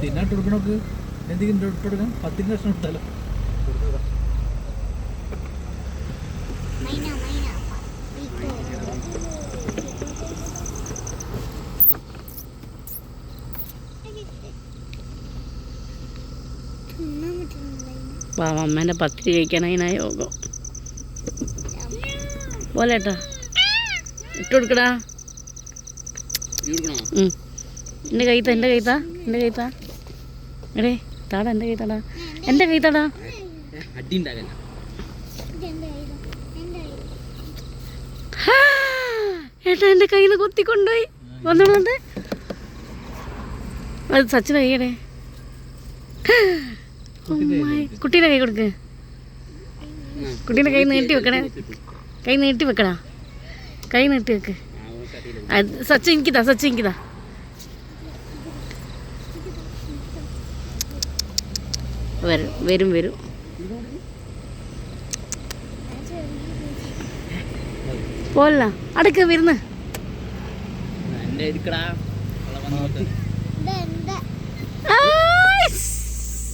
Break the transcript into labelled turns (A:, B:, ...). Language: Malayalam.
A: തിന്നാട്ട് കൊടുക്കണോക്ക് എന്തെങ്കിലും ഇട്ട് കൊടുക്കാം പത്തിന്റെ ലക്ഷം
B: പറ്റുന്നില്ല
C: പാവം അമ്മേന്റെ പത്തിരി കഴിക്കാനായി യോഗം. പോലേട്ടാ. ഇട്ട് കൊടുക്കടാ. ഉം. എന്റെ കൈത്താ എന്റെ കൈത്താ എന്റെ കൈത്താ എടേ താടാ എന്റെ കൈത്താടാ
B: എന്റെ
C: കൈത്താടാ! ഏട്ടാ എന്റെ കയ്യിൽ നിന്ന് കൊത്തിക്കൊണ്ടുപോയി. വന്നോണ്ട് അത് സച്ചിന് കൈയടേ കുട്ടീന്റെ കൈ കൊടുക്ക്. കുട്ടീന്റെ കൈ നീട്ടി വെക്കണേ. കൈ നീട്ടി വെക്കടാ. കൈ നീട്ടി വെക്ക്. അത് സച്ചിൻ എനിക്കിതാ സച്ചിൻ എനിക്കിതാ. വരും വരും വരും. പോല അടുക്ക് വരുന്ന.